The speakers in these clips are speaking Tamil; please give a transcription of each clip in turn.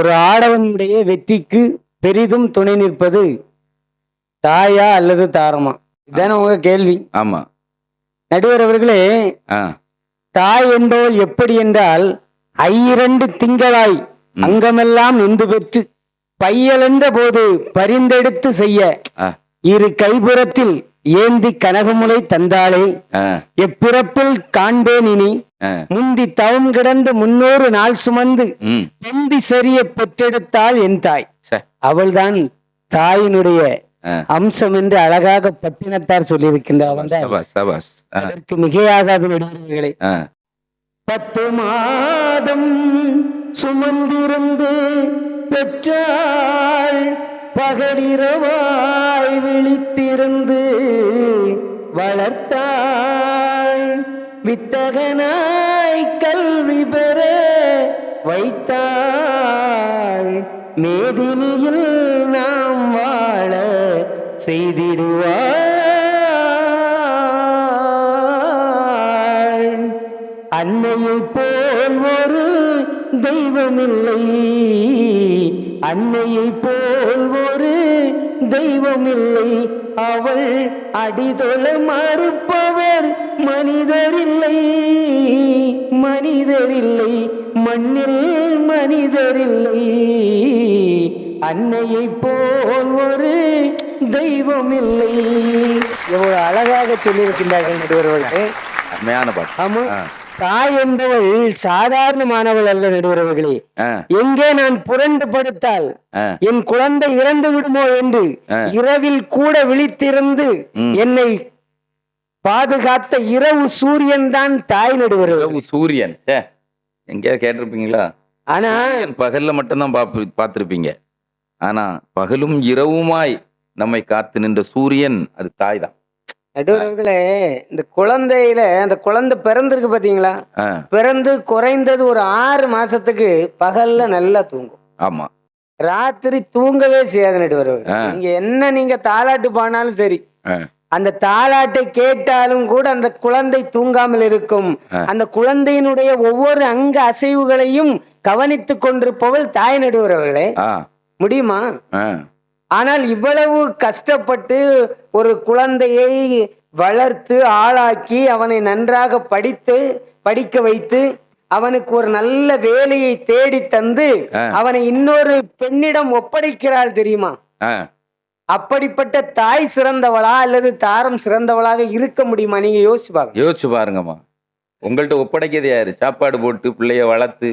ஒரு ஆடவனுடைய வெற்றிக்கு பெரிதும் துணை நிற்பது தாயா அல்லது தாரமா இதான உங்க கேள்வி ஆமா நடுவர் அவர்களே தாய் என்பவள் எப்படி என்றால் ஐயிரண்டு திங்களாய். அங்கமெல்லாம் நின்று பெற்று பையலென்ற போது பரிந்தெடுத்து செய்ய. இரு கைபுறத்தில் ஏந்தி கனகமுலை தந்தாளே எப்பிறப்பில் காண்பேன் இனி. முந்தி தவம் கிடந்து முன்னூறு நாள் சுமந்து ம். பொந்தி சரிய பெற்றெடுத்தாள் என் தாய். அவள்தான் தாயினுடைய. அம்சம் என்று அழகாக பட்டினத்தார் சொல்லியிருக்கின்றார் அதற்கு மிகையாகாத நடுவர்களே. ஆ. பத்து மாதம் சுமந்திருந்து பெற்றாள். பகடிரவாய் விழித்திருந்து வளர்த்தாள் வித்தகனாய் கல்வி பெற வைத்தாள் மேதினியில் நாம் வாழ செய்திடுவாள் அன்னையை போல் ஒரு தெய்வமில்லை. அன்னையை போல் ஒரு தெய்வமில்லை. அவள் அடிதொழ மறுப்பவர் மனிதரில்லை. மனிதரில்லை மண்ணில் மனிதரில்லை. அன்னையை போல் ஒரு தெய்வமில்லை. எவ்வளவு அழகாக சொல்லியிருக்கின்றார்கள் நடுவர்களே அருமையான பாட்டு. ஆமா. ஆ. தாய் என்பவள் சாதாரணமானவள் அல்ல நடுவர்களே எங்கே நான் புரண்டு படுத்தால் என் குழந்தை இறந்து விடுமோ என்று. இரவில் கூட விழித்திருந்து. என்னை பாதுகாத்த இரவு சூரியன் தான் தாய் இரவு சூரியன். சே எங்கேயாவது கேட்டிருப்பீங்களா? ஆனா பகல்ல மட்டும்தான் பாப்பு பார்த்திருப்பீங்க. ஆனா பகலும் இரவுமாய் நம்மை காத்து நின்ற சூரியன் அது தாய் தான். நடுவர்களே இந்த குழந்தையில அந்த குழந்தை பிறந்திருக்கு பாத்தீங்களா? பிறந்து குறைந்தது ஒரு ஆறு மாசத்துக்கு பகல்ல நல்லா தூங்கும். ஆமா. ராத்திரி தூங்கவே செய்யாது நடுவர்கள். நீங்க என்ன நீங்க தாலாட்டு பாடினாலும் சரி. அந்த தாலாட்டை கேட்டாலும் கூட அந்த குழந்தை தூங்காமல் இருக்கும். அந்த குழந்தையினுடைய ஒவ்வொரு அங்க அசைவுகளையும் கவனித்துக் கொண்டிருப்பவள் தாய் நடுவர்களே. முடியுமா? ஆனால் இவ்வளவு கஷ்டப்பட்டு ஒரு குழந்தையை வளர்த்து ஆளாக்கி அவனை நன்றாக படித்து படிக்க வைத்து அவனுக்கு ஒரு நல்ல வேலையை தேடி தந்து. அவனை இன்னொரு பெண்ணிடம் ஒப்படைக்கிறாள் தெரியுமா? அப்படிப்பட்ட தாய் சிறந்தவளா அல்லது தாரம் சிறந்தவளாக இருக்க முடியுமா? நீங்க யோசிச்சு பாருங்க. யோசிச்சு பாருங்கம்மா. உங்கள்கிட்ட ஒப்படைக்கிறது யாரு? சாப்பாடு போட்டு பிள்ளைய வளர்த்து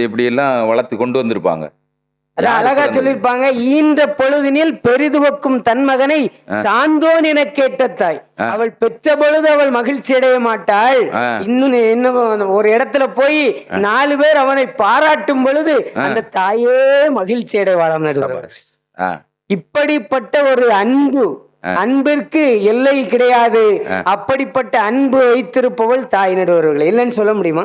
எப்படி எல்லாம் வளர்த்து கொண்டு வந்திருப்பாங்க. அழகா சிறந்தது? சொல்லியிருப்பாங்க ஈன்ற பொழுதினில் பெரிதுவக்கும் தன் மகனை சான்றோன் என கேட்ட தாய். அவள் பெற்ற பொழுது அவள் மகிழ்ச்சி அடைய மாட்டாள். இன்னும் இன்னும் ஒரு இடத்துல போய் நாலு பேர் அவனை பாராட்டும் பொழுது. அந்த தாயே மகிழ்ச்சி அடைவாளாம் இப்படிப்பட்ட ஒரு அன்பு. அன்பிற்கு எல்லை கிடையாது. அப்படிப்பட்ட அன்பு வைத்திருப்பவள் தாய் நடுவர்கள். இல்லைன்னு சொல்ல முடியுமா?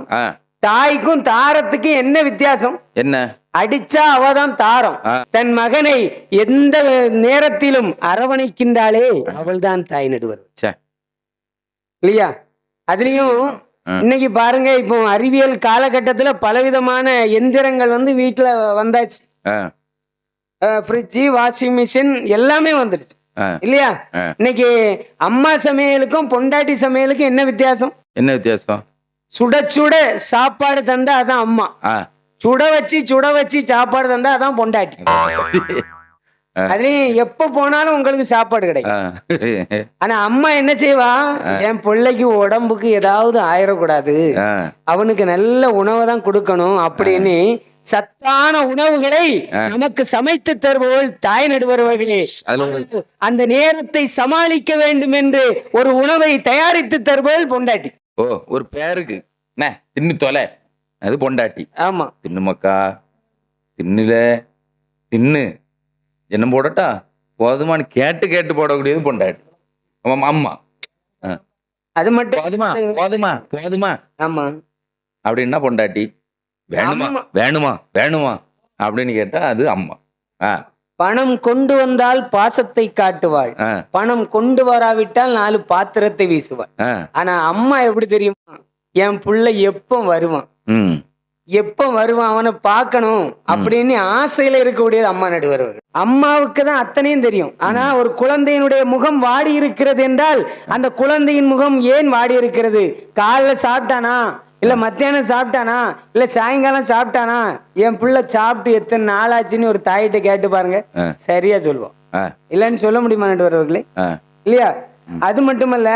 தாய்க்கும் தாரத்துக்கும் என்ன வித்தியாசம்? என்ன? அடிச்சா அவதான் தாரம். தன் மகனை எந்த நேரத்திலும் அரவணைக்கின்றாளே அவள்தான் தாய் நடுவர். இல்லையா? அதுலயும். இன்னைக்கு பாருங்க இப்போ அறிவியல் காலகட்டத்துல பலவிதமான எந்திரங்கள் வந்து வீட்டுல வந்தாச்சு. ஃப்ரிட்ஜு வாஷிங் மிஷின் எல்லாமே வந்துருச்சு இல்லையா. இன்னைக்கு அம்மா சமையலுக்கும் பொண்டாட்டி சமையலுக்கும் என்ன வித்தியாசம்? என்ன வித்தியாசம்? சுட சுட சாப்பாடு தந்தா அதான் அம்மா. சுட வச்சு சுட வச்சு சாப்பாடு தந்தா அதான் பொண்டாட்டி. அதுலயும் எப்ப போனாலும் உங்களுக்கு சாப்பாடு கிடைக்கும். ஆனா அம்மா என்ன செய்வா? என் பிள்ளைக்கு உடம்புக்கு ஏதாவது ஆயிடக்கூடாது. அவனுக்கு நல்ல உணவை தான் கொடுக்கணும் அப்படின்னு சத்தான உணவுகளை. நமக்கு சமைத்து தருபவள் தாய் நடுவர்களே. அந்த நேரத்தை சமாளிக்க வேண்டும் என்று ஒரு உணவை தயாரித்து தருபவள் பொண்டாட்டி. ஓ ஒரு பேருக்கு. என்ன? தொலை. அது பொண்டாட்டி. ஆமா. தின்னு மக்கா தின்னுல. தின்னு. என்ன போடட்டா? போதுமான்னு கேட்டு கேட்டு போடக்கூடியது பொண்டாட்டி. ஆமா அம்மா. அது மட்டும் போதுமா? போதுமா? போதுமா? ஆமா. அப்படின்னா பொண்டாட்டி வேணுமா. வேணுமா? வேணுமா? அப்படின்னு கேட்டா அது அம்மா. ஆ. பணம் கொண்டு வந்தால் பாசத்தை காட்டுவாள். பணம் கொண்டு வராவிட்டால் நாலு பாத்திரத்தை வீசுவாள். ஆனா அம்மா எப்படி தெரியுமா? என் புள்ள எப்போ வருவான்? ம். எப்ப வருவான்? அவனை பார்க்கணும் அப்படின்னு ஆசையில இருக்கக்கூடியது அம்மா நடுவர்கள். அம்மாவுக்கு தான் அத்தனையும் தெரியும். ஆனா ஒரு குழந்தையினுடைய முகம் வாடி இருக்கிறது என்றால் அந்த குழந்தையின் முகம் ஏன் வாடி இருக்கிறது? காலைல சாப்பிட்டானா? இல்ல மத்தியானம் சாப்பிட்டானா? இல்ல சாயங்காலம் சாப்பிட்டானா? என் பிள்ளை சாப்பிட்டு எத்தனை நாளாச்சுன்னு ஒரு தாயிட்ட கேட்டு பாருங்க. சரியா சொல்லுவோம். இல்லைன்னு சொல்ல முடியுமா நடுவர்களே? இல்லையா? அது மட்டுமல்ல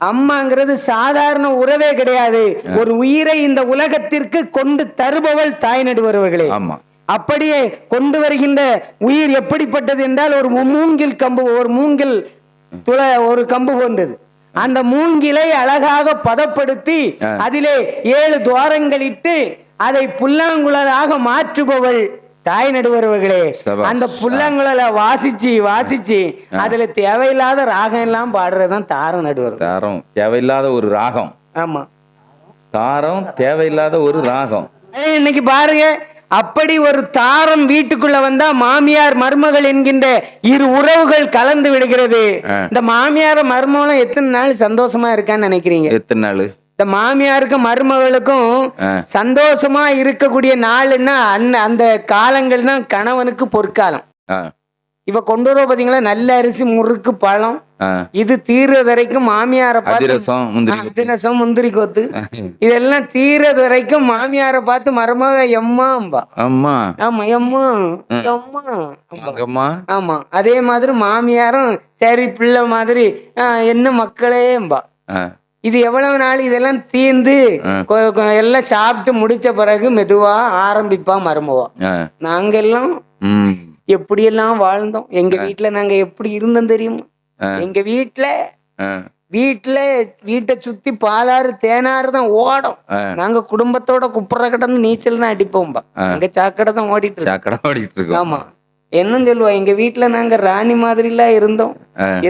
அம்மாங்கிறது சாதாரண உறவே கிடையாது. ஒரு உயிரை இந்த உலகத்திற்கு கொண்டு தருபவள் தாய் நடுவர்களே ஆமா. அப்படியே கொண்டு வருகின்ற உயிர் எப்படிப்பட்டது என்றால் ஒரு மூங்கில் கம்பு ஒரு மூங்கில் துள ஒரு கம்பு போன்றது. அந்த மூங்கிலை அழகாக பதப்படுத்தி. அதிலே ஏழு துவாரங்களிட்டு அதை புல்லாங்குழலாக மாற்றுபவள். தாய் நடுவர்களே. அந்த புல்லாங்குழலை வாசிச்சு வாசிச்சு அதுல தேவையில்லாத ராகம் எல்லாம் பாடுறதுதான் தாரம் நடுவர் தாரம் தேவையில்லாத ஒரு ராகம். ஆமா. தாரம் தேவையில்லாத ஒரு ராகம். இன்னைக்கு பாருங்க அப்படி ஒரு தாரம் வீட்டுக்குள்ள வந்தா மாமியார் மருமகள் என்கின்ற இரு உறவுகள் கலந்து விடுகிறது. இந்த மாமியார் மருமகளும் எத்தனை நாள் சந்தோஷமா இருக்கான்னு நினைக்கிறீங்க? எத்தனை நாள்? இந்த மாமியாருக்கும் மருமகளுக்கும் சந்தோஷமா இருக்கக்கூடிய நாள்னா அண்ண அந்த காலங்கள் தான் கணவனுக்கு பொற்காலம். இவ கொண்டு வருவ பாத்தீங்களா? நல்ல அரிசி முறுக்கு பழம். இது தீர்றது வரைக்கும் மாமியார அதிரசம் முந்திரி கொத்து. இதெல்லாம் தீர்றது வரைக்கும் மாமியார பார்த்து மருமக எம்மாம்பா அம்மா. ஆமா எம்மா. எம்மா ஆமா அதே மாதிரி மாமியாரும் சரி பிள்ளை மாதிரி என்ன மக்களேம்பா இது எவ்வளவு நாள் இதெல்லாம் தீர்ந்து எல்லாம் சாப்பிட்டு முடிச்ச பிறகு மெதுவா ஆரம்பிப்பா மருமவா. நாங்க எல்லாம் எப்படியெல்லாம் வாழ்ந்தோம்? எங்க வீட்டுல நாங்க எப்படி இருந்தோம் தெரியுமா? எங்க வீட்டுல வீட்டுல வீட்டை சுத்தி பாலாறு தேனாறு தான் ஓடும். நாங்க குடும்பத்தோட குப்புற கடந்து நீச்சல் தான் அடிப்போம்பா. அங்க சாக்கடை தான் ஓடிட்டு சாக்கடை ஓடிட்டு இருக்கோம் ஆமா. என்னன்னு சொல்லுவா? எங்க வீட்டுல நாங்க ராணி மாதிரி எல்லாம் இருந்தோம்.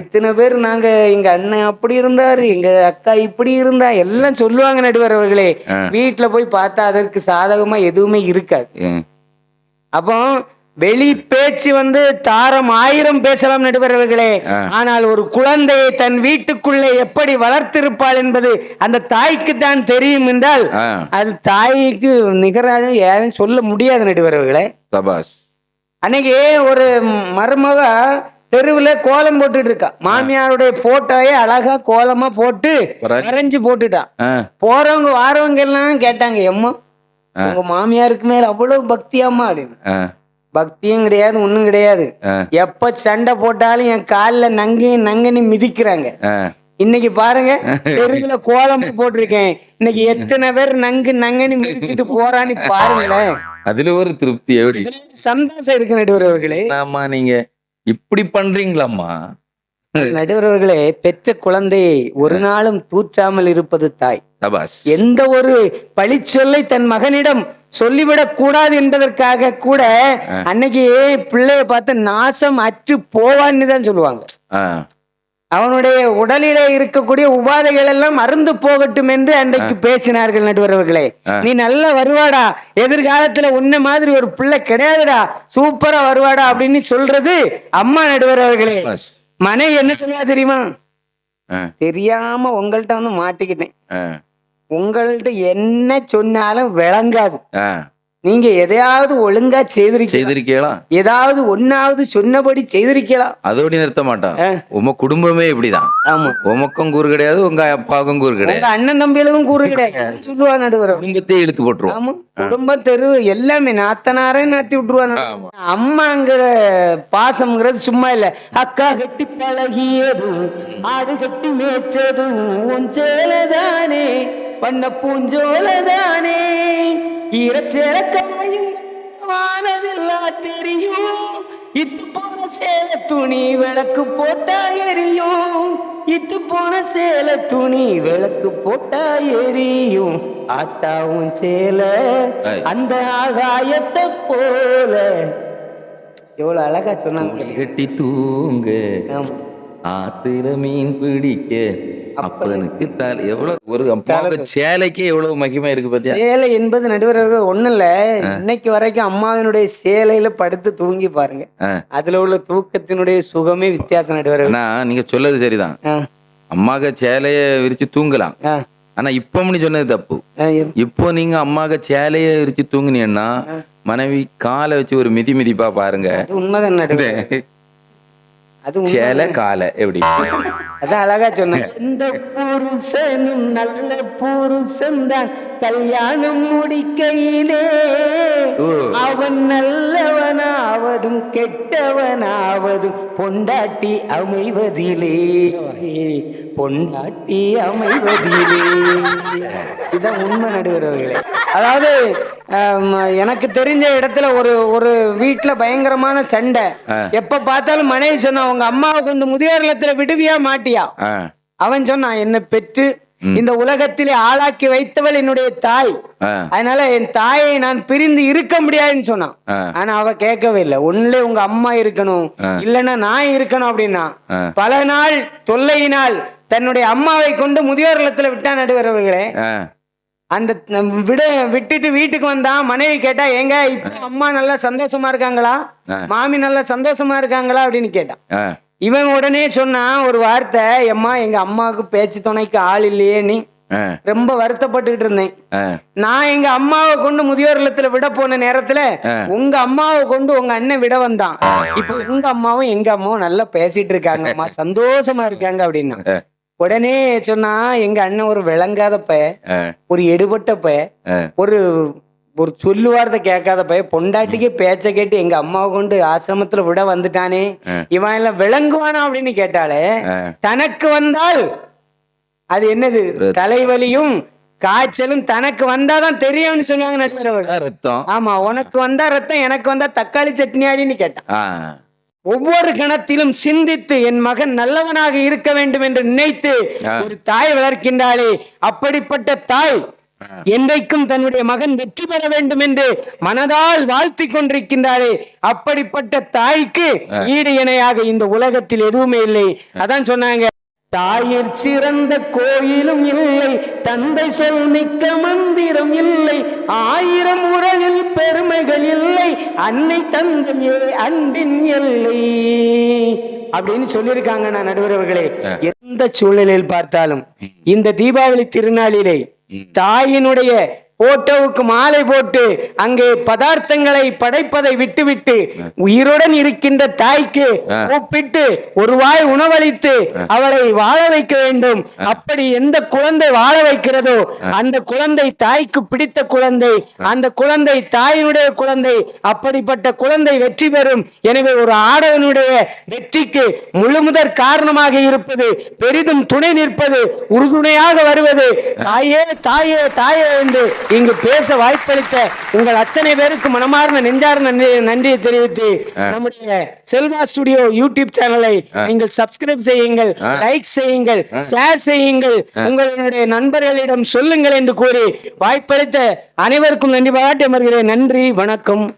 எத்தனை பேர் நாங்க எங்க அண்ணன் அப்படி இருந்தாரு எங்க அக்கா இப்படி இருந்தா எல்லாம் சொல்லுவாங்க நடுவர் அவர்களே. வீட்டுல போய் பார்த்தா அதற்கு சாதகமா எதுவுமே இருக்காது. அப்போ வெளி பேச்சு வந்து தாரம் ஆயிரம் பேசலாம் நடுவர்களே. ஆனால் ஒரு குழந்தையை தன் வீட்டுக்குள்ளே எப்படி வளர்த்திருப்பாள் என்பது அந்த தாய்க்கு தான் தெரியும் என்றால் அது தாய்க்கு நிகராக யாரும் சொல்ல முடியாது நடுவர்களே சபாஷ். அன்னைக்கு ஒரு மருமக தெருவுல கோலம் போட்டுட்டு இருக்கா. மாமியாருடைய போட்டோயை அழகா கோலமா போட்டு வரைஞ்சு. வரைஞ்சு போட்டுட்டா. ஆ, போறவங்க வாரவங்க எல்லாம் கேட்டாங்க எம்மா உங்க மாமியாருக்கு மேல அவ்வளவு பக்தியாம்மா அப்படின்னு. பக்தியும் கிடையாது ஒண்ணும் கிடையாது. எப்ப சண்டை போட்டாலும் என் காலில் நங்கி நங்கனி மிதிக்கிறாங்க. இன்னைக்கு பாருங்க தெருவுல கோலம் போட்டிருக்கேன். இன்னைக்கு எத்தனை பேர் நங்கு நங்கனி மிதிச்சிட்டு போறான்னு பாருங்களேன். அதுல ஒரு திருப்தி எப்படி? சந்தோஷம் இருக்கு நடுவரவர்களே ஆமா நீங்க இப்படி பண்றீங்களாம்மா? நடுவரவர்களே பெற்ற குழந்தையை ஒரு நாளும் தூற்றாமல் இருப்பது தாய். எந்த ஒரு பழிச்சொல்லை தன் மகனிடம் சொல்லிவிடக் கூடாது என்பதற்காக கூட அன்னைக்கு பிள்ளைய பார்த்து நாசம் அற்று போவான்னு தான் சொல்லுவாங்க. அவனுடைய உடலிலே இருக்கக்கூடிய உபாதைகள் எல்லாம் அருந்து போகட்டும் என்று அன்றைக்கு பேசினார்கள் நடுவர்களே. நீ நல்லா வருவாடா எதிர்காலத்துல உன்ன மாதிரி ஒரு பிள்ளை கிடையாதுடா சூப்பரா வருவாடா அப்படின்னு சொல்றது அம்மா நடுவர்களே. மனைவி என்ன சொல்லுவா தெரியுமா? தெரியாம உங்கள்கிட்ட வந்து மாட்டிக்கிட்டேன். ஆ, உங்கள்கிட்ட என்ன சொன்னாலும் விளங்காது. நீங்க எதையாவது ஒழுங்கா செய்திருக்கலாம். செய்திருக்கீங்களா ஏதாவது ஒன்னாவது சொன்னபடி செய்திருக்கலாம். அதோட நிறுத்த மாட்டான். ஆ. உம குடும்பமே இப்படிதான். ஆமா. உமக்கும் கூறு கிடையாது உங்க அப்பாவுக்கும் கூறு கிடையாது. அண்ணன் தம்பிகளுக்கும் கூறு கிடையாது. சொல்லுவா நடுவர் குடும்பத்தையே இழுத்து போட்டுருவோம். ஆமா. தெரு எல்லாமே நாத்தனாரே நாத்தி விட்டுருவாங்க அம்மாங்கிற பாசம்ங்கிறது சும்மா இல்ல. அக்கா கட்டி பழகியதும் ஆடு கட்டி மேய்ச்சதும் உன் சேலதானே பண்ண பூஞ்சோலதானே. ஈரச்சேல காயும் வானவில்லா தெரியும். இத்து போன சேல துணி விளக்கு போட்டா எரியும். இத்து போன சேல துணி விளக்கு போட்டா எரியும். ஆத்தாவும் சேல. அந்த ஆகாயத்தை போல. எவ்வளவு அழகா சொன்னாங்க. கட்டி தூங்க. ஆத்துல மீன் பிடிக்க. அப்பனுக்கு எவ்வளவு ஒரு சேலைக்கே எவ்வளவு மகிமை இருக்கு பாத்தியா? சேலை என்பது நடுவர்கள் ஒண்ணும் இல்ல. இன்னைக்கு வரைக்கும் அம்மாவினுடைய சேலையில படுத்து தூங்கி பாருங்க. அதுல உள்ள தூக்கத்தினுடைய சுகமே வித்தியாசம் நடுவர்கள் ஆனா நீங்க சொல்லது சரிதான். அம்மாக்கு சேலைய விரிச்சு தூங்கலாம். ஆனா இப்போ நீ சொன்னது தப்பு. இப்போ நீங்க அம்மாக்கு சேலையை எரிச்சு தூங்குனீங்கன்னா மனைவி காலை வச்சு ஒரு மிதி மிதிப்பா பாருங்க. உண்மைதான் நடுவர் அது சேலை காலை எப்படி? அதான் அழகா சொன்னேன் எந்த புருஷனும் நல்ல புருஷன் தான். கல்யாணம் முடிக்கையிலே. அவன் நல்லவனாவதும் கெட்டவனாவதும் பொண்டாட்டி அமைவதிலே. பொண்டாட்டி அமைவதிலே. இதான் உண்மை நடுகிறவர்களே அதாவது எனக்கு தெரிஞ்ச இடத்துல ஒரு ஒரு வீட்டுல பயங்கரமான சண்டை. எப்ப பார்த்தாலும் மனைவி சொன்னா உங்க அம்மாவை கொண்டு முதியோர் இல்லத்துல விடுவியா மாட்டியா? அவன் சொன்னான் என்னை பெற்று இந்த உலகத்திலே ஆளாக்கி வைத்தவள் என்னுடைய தாய். அதனால என் தாயை நான் பிரிந்து இருக்க முடியாதுன்னு சொன்னான். ஆனா அவ கேட்கவே இல்லை. ஒண்ணுல உங்க அம்மா இருக்கணும். இல்லைன்னா நான் இருக்கணும் அப்படின்னா. பல நாள் தொல்லையினால் தன்னுடைய அம்மாவை கொண்டு முதியோர் இல்லத்துல விட்டா நடுவர்களே. அந்த விட விட்டுட்டு வீட்டுக்கு வந்தான் மனைவி கேட்டா ஏங்க இப்போ அம்மா நல்லா சந்தோஷமா இருக்காங்களா. மாமி நல்லா சந்தோஷமா இருக்காங்களா? அப்படின்னு கேட்டான் இவன் உடனே சொன்னான் ஒரு வார்த்தை எம்மா எங்க அம்மாவுக்கு பேச்சு துணைக்கு ஆள் இல்லையே நீ. ரொம்ப வருத்தப்பட்டுக்கிட்டு இருந்தேன். நான் எங்க அம்மாவை கொண்டு முதியோர் இல்லத்துல விட போன நேரத்துல. உங்க அம்மாவை கொண்டு உங்க அண்ணன் விட வந்தான். இப்போ உங்க அம்மாவும் எங்க அம்மாவும் நல்லா பேசிட்டு இருக்காங்க. அம்மா சந்தோஷமா இருக்காங்க அப்படின்னா. உடனே சொன்னா எங்க அண்ணன் ஒரு விளங்காத பைய ஆ, ஒரு எடுபட்ட பைய ஆ. ஒரு ஒரு சொல்லுவார்த்தை கேட்காத பைய பொண்டாட்டிக்கு பேச்ச கேட்டு எங்க அம்மாவை கொண்டு ஆசிரமத்துல விட வந்துட்டானே. இவன் எல்லாம் விளங்குவானா அப்படின்னு கேட்டாலே. தனக்கு வந்தால் அது என்னது தலைவலியும் காய்ச்சலும் தனக்கு வந்தாதான் தெரியும்னு சொன்னாங்க நடுவர். ரத்தம் ஆமா உனக்கு வந்தா ரத்தம் எனக்கு வந்தா தக்காளி சட்னி ஆடின்னு கேட்டான் ஒவ்வொரு கணத்திலும் சிந்தித்து என் மகன் நல்லவனாக இருக்க வேண்டும் என்று நினைத்து. ஒரு தாய் வளர்க்கின்றாளே அப்படிப்பட்ட தாய். என்றைக்கும் தன்னுடைய மகன் வெற்றி பெற வேண்டும் என்று மனதால் வாழ்த்தி கொண்டிருக்கின்றாளே அப்படிப்பட்ட தாய்க்கு ஈடு இணையாக இந்த உலகத்தில் எதுவுமே இல்லை. அதான் சொன்னாங்க தாயிற் சிறந்த கோயிலும் இல்லை தந்தை சொல் மிக்க மந்திரம் இல்லை ஆயிரம் உறவில் பெருமைகள் இல்லை அன்னை தந்தையே அன்பின் எல்லை. அப்படின்னு சொல்லியிருக்காங்க நான் நடுவர்களே எந்த சூழ்நிலையில் பார்த்தாலும் இந்த தீபாவளி திருநாளிலே தாயினுடைய போட்டோவுக்கு மாலை போட்டு அங்கே பதார்த்தங்களை படைப்பதை விட்டுவிட்டு உயிருடன் இருக்கின்ற தாய்க்கு கூப்பிட்டு ஒரு வாய் உணவளித்து அவளை வாழ வைக்க வேண்டும். அப்படி எந்த குழந்தை வாழ வைக்கிறதோ அந்த குழந்தை தாய்க்கு பிடித்த குழந்தை அந்த குழந்தை தாயினுடைய குழந்தை அப்படிப்பட்ட குழந்தை வெற்றி பெறும். எனவே ஒரு ஆடவனுடைய வெற்றிக்கு முழுமுதற் காரணமாக இருப்பது பெரிதும் துணை நிற்பது உறுதுணையாக வருவது தாயே தாயே தாயே என்று இங்கு பேச வாய்ப்பளித்த உங்கள் அத்தனை பேருக்கு மனமார்ந்த நெஞ்சார்ந்த நன்றி நன்றியை தெரிவித்து நம்முடைய செல்வா ஸ்டுடியோ யூடியூப் சேனலை நீங்கள் சப்ஸ்கிரைப் செய்யுங்கள் லைக் செய்யுங்கள் ஷேர் செய்யுங்கள் உங்களுடைய நண்பர்களிடம் சொல்லுங்கள் என்று கூறி வாய்ப்பளித்த அனைவருக்கும் நன்றி பாராட்டி அமர்கிறேன். நன்றி வணக்கம்.